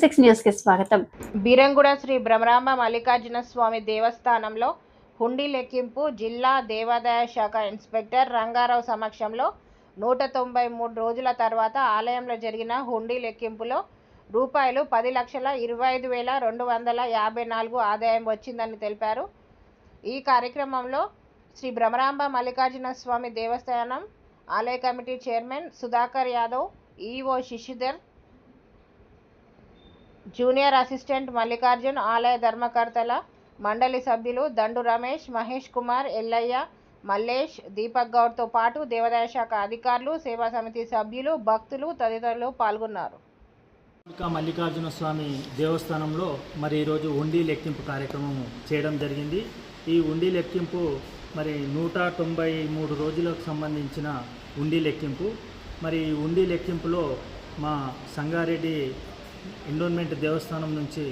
Six న్యూస్కి స్వాగతం. బీరంగుడ శ్రీ భ్రమరాంబ మల్లికార్జున స్వామి దేవస్థానంలో హుండీ లెక్కింపు జిల్లా దేవాదాయ శాఖ ఇన్స్పెక్టర్ రంగారావు సమక్షంలో నూట తొంభై మూడు రోజుల తర్వాత ఆలయంలో జరిగిన హుండీ లెక్కింపులో రూపాయలు పది లక్షల ఇరవై ఐదు వేల రెండు వందల యాభై నాలుగు ఆదాయం వచ్చిందని తెలిపారు. ఈ కార్యక్రమంలో శ్రీ భ్రమరాంబ మల్లికార్జున స్వామి దేవస్థానం ఆలయ committee chairman Sudhakar Yadav EO Sishudhar junior assistant Mallikarjun ఆలయ ధర్మకర్తల మండలి సభ్యులు దండు రమేష్ మహేష్ కుమార్ ఎల్లయ్య మల్లేష్ దీపక్ గౌడ్తో పాటు దేవాదాయ శాఖ అధికారులు సేవా సమితి సభ్యులు భక్తులు తదితరులు పాల్గొన్నారు. ఇంకా మల్లికార్జున స్వామి దేవస్థానంలో మరి ఈరోజు ఉండి లెక్కింపు కార్యక్రమం చేయడం జరిగింది. ఈ ఉండి లెక్కింపు మరి నూట తొంభై మూడు రోజులకు సంబంధించిన ఉండి లెక్కింపు. మరి ఈ ఉండి లెక్కింపులో మా సంగారెడ్డి ఎండోన్మెంట్ దేవస్థానం నుంచి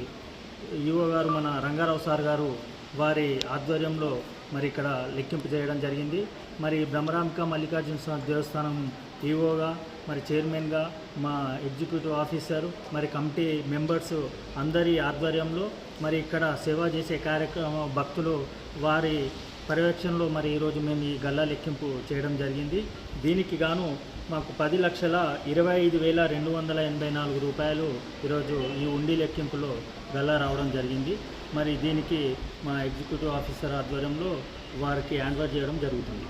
ఈవో గారు మన రంగారావు సార్ గారు వారి ఆధ్వర్యంలో మరి ఇక్కడ లెక్కింపు చేయడం జరిగింది. మరి బ్రహ్మరాంబిక మల్లికార్జున స్వామి దేవస్థానం ఈవోగా మరి చైర్మన్గా మా ఎగ్జిక్యూటివ్ ఆఫీసర్ మరి కమిటీ మెంబర్స్ అందరి ఆధ్వర్యంలో మరి ఇక్కడ సేవ చేసే కార్యక్రమ భక్తులు వారి పర్యవేక్షణలో మరి ఈరోజు మేము ఈ గల్లా లెక్కింపు చేయడం జరిగింది. దీనికి గాను మాకు పది లక్షల ఇరవై ఐదు వేల రెండు వందల ఎనభై నాలుగు రూపాయలు ఈరోజు ఈ ఉండి లెక్కింపులో గల్లా రావడం జరిగింది. మరి దీనికి మా ఎగ్జిక్యూటివ్ ఆఫీసర్ ఆధ్వర్యంలో వారికి హ్యాండ్ చేయడం జరుగుతుంది.